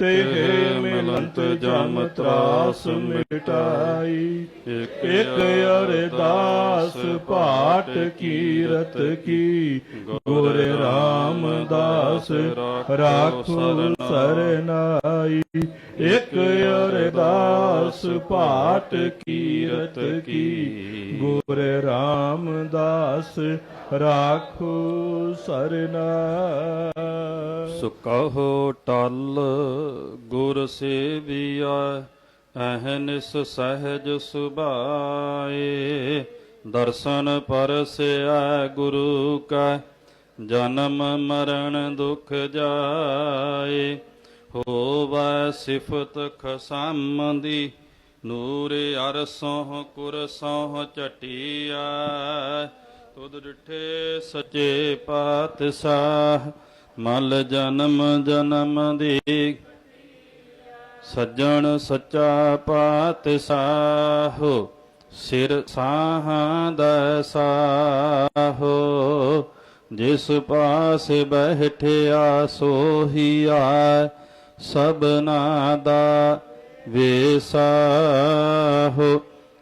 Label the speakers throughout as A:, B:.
A: ਤੇਗੇ ਮਿਲੰਤ ਜਮ ਤਰਾਸ ਮਿਟਾਈ। ਇਕ ਅਰਦਾਸ ਪਾਠ ਕੀਰਤ ਕੀ। ਗੁਰ ਰਾਮਦਾਸ ਰਾਖੋ ਸਰਨਾਈ। ਇਕ ਅਰਦਾਸ ਪਾਠ ਕੀਰਤ ਕੀ। ਗੁਰ ਰਾਮਦਾਸ ਰਾਖੋ ਸਰਨਾਈ
B: ਸੁ ਟਲ ਗੁਰ ਸੇਵੀਆ ਅਹਨਿਸ ਸਹਿਜ ਸੁਭਾਏ। ਦਰਸ਼ਨ ਪਰਸਿਆ ਗੁਰੂ ਕਾ, ਜਨਮ ਮਰਨ ਦੁਖ ਜਾਏ। ਹੋਵੈ ਸਿਫਤ ਖਸਮ ਦੀ ਨੂਰ ਅਰਸੋਂ ਕੁਰਸੋਂ ਚਟਿਆ ਤੁਧ ਡਿਠੇ ਸਚੇ ਪਾਤਸ਼ਾਹ, ਮਲ ਜਨਮ ਜਨਮ ਦੀ। ਸੱਜਣ ਸੱਚਾ ਪਾਤਸ਼ਾਹੋ, ਸਿਰ ਸਾਹਾਂ ਦਾ ਸਾਹੋ। ਜਿਸ ਪਾਸ ਬਹਿਠਿਆ ਸੋਹੀਆ, ਸਭਨਾ ਦਾ ਵੇਸਾਹੋ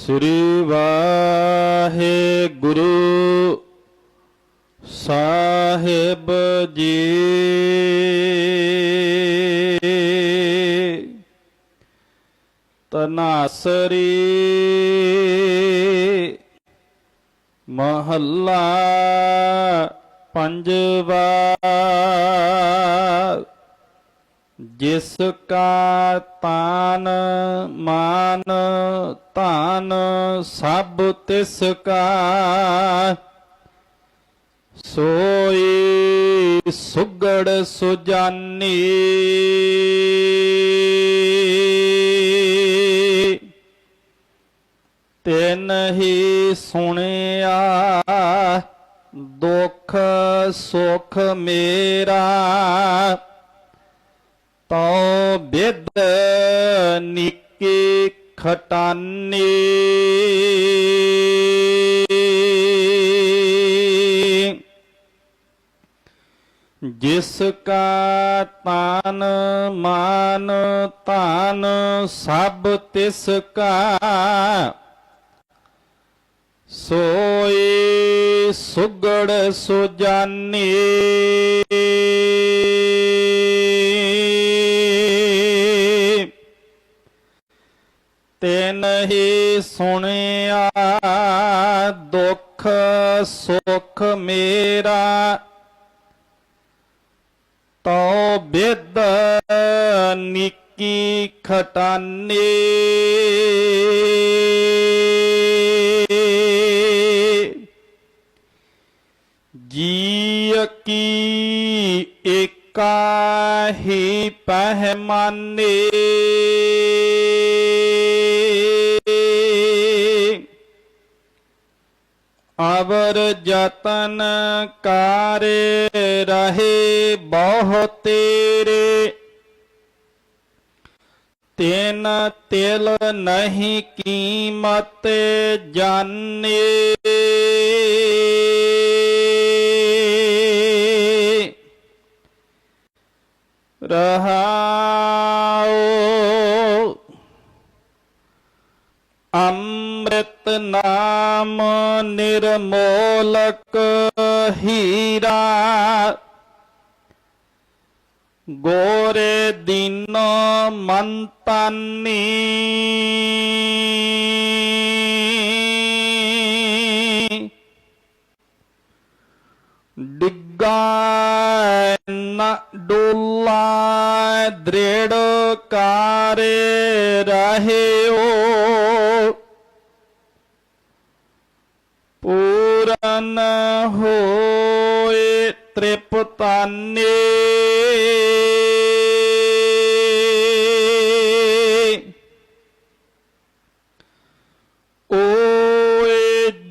B: ਸ੍ਰੀ ਵਾਹਿਗੁਰੂ ਸਾਹਿਬ ਜੀ। ਤਨਾਸਰੀ ਮਹੱਲਾ ਪੰਜਵਾ ਜਿਸ ਕਾ ਤਾਨ ਮਾਨ ਧਨ ਸਭ ਤਿਸ ਕਾ ਸੋਈ ਸੁਗੜ ਸੁਜਾਨੀ ਤਿਨ ਹੀ ਸੁਣਿਆ ਦੁਖ ਸੁਖ ਮੇਰਾ ਤਉ ਬਿਦ ਨਿੱਕੀ ਖਟਾਨੀ। ਜਿਸ ਕਾ ਤਾਨ ਮਾਨ ਤਾਨ ਸਭ ਤਿਸ ਕਾ ਸੋਈ ਸੁਗੜ ਸੁਜਾਨੀ। ਤਿਨ ਹੀ ਸੁਣਿਆ ਦੁੱਖ ਸੁਖ ਮੇਰਾ। ਤਉ ਬਿਦ ਨਿੱਕੀ ਖਟਾਨੀ। ਅਵਰ ਜਤਨ ਕਾਰ ਰਹੇ ਬਹੁ ਤੇਰੇ। ਤਿਨ ਤਿਲ ਨਹੀਂ ਕੀਮਤ ਜਾਣੇ। ਰਹਾਉ ਅੰਮ੍ਰਿਤ ਨਾਮ ਨਿਰਮੋਲਕ ਹੀਰਾ। ਗੋਰੇ ਦਿਨ ਮਨ ਤਨੀ ਡਿੱਗਾ ਨਾ ਡੋਲਾ ਦ੍ਰਿੜ ਕਾਰੇ ਰਹਿਓ। हो त्रिपुताने ओ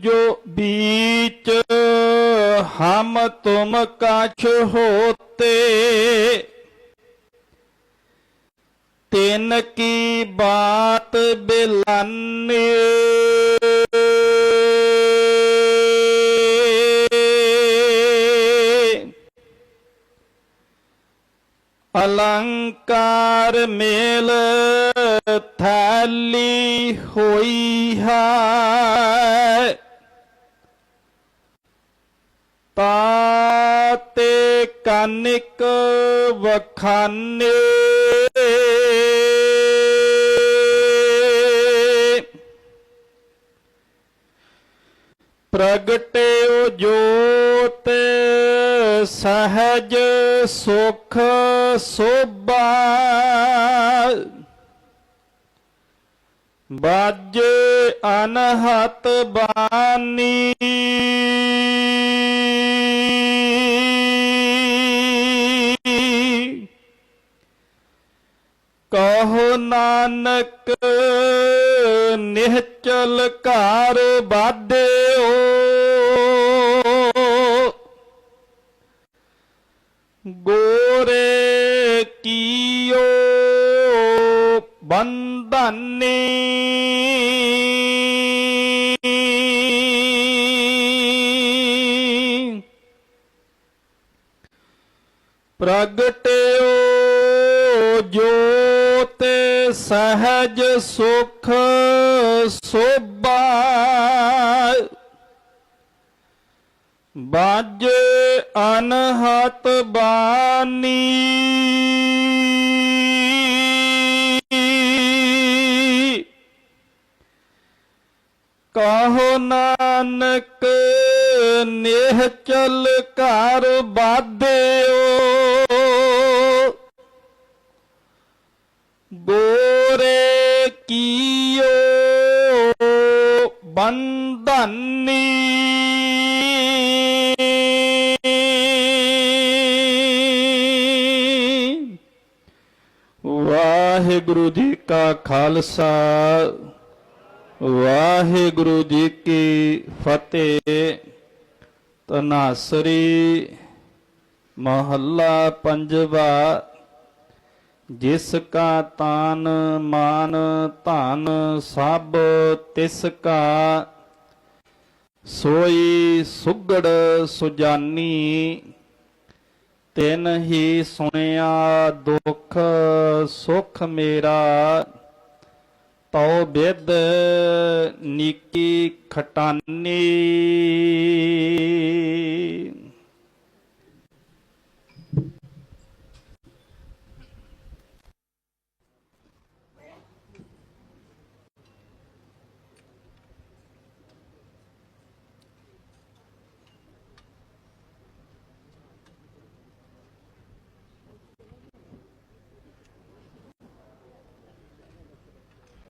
B: जो बीच हम तुम कछ होते तिन की बात बिलने ਅਲੰਕਾਰ ਮੇਲ ਥੈਲੀ ਹੋਈ ਹੈ। ਪਾਤੇ ਕਾਨਿਕ ਵਖਾਨੇ। ਪ੍ਰਗਟਿਓ ਜੋਤ ਸਹਜ ਸੁਖ ਸੋਭਾ। ਬਾਜ ਅਨਹਤ ਬਾਨੀ ਕਹੋ ਨਾਨਕ ਨਿਹਚਲ ਘਰ ਬਾਧਿਓ ਪ੍ਰਗਟਿਓ ਜੋਤ ਸਹਜ ਸੁਖ ਸੋਭਾ। ਬਾਜ ਅਨਹਤ ਬਾਨੀ ਕਹੋ ਨਾਨਕ ਨੇਹ ਚਲ ਘਰ ਬਾਧਿਓ ਗੋਰੇ ਕੀਓ ਬੰਧਨੀ। ਵਾਹਿਗੁਰੂ ਜੀ ਕਾ ਖਾਲਸਾ, ਵਾਹਿਗੁਰੂ ਜੀ ਕੀ ਫਤਿਹ। ਤਨਾਸਰੀ ਮਹੱਲਾ ਪੰਜਵਾ, ਜਿਸ ਕਾ ਤਾਨ ਮਾਨ ਧਨ ਸਭ ਤਿਸ ਕਾ, ਸੋਈ ਸੁਗੜ ਸੁਜਾਨੀ, ਤਿਨ ਹੀ ਸੁਣਿਆ ਦੁਖ ਸੁਖ ਮੇਰਾ। ਤਉ ਬਿਦ ਨੀਕੀ ਖਟਾਨੀ।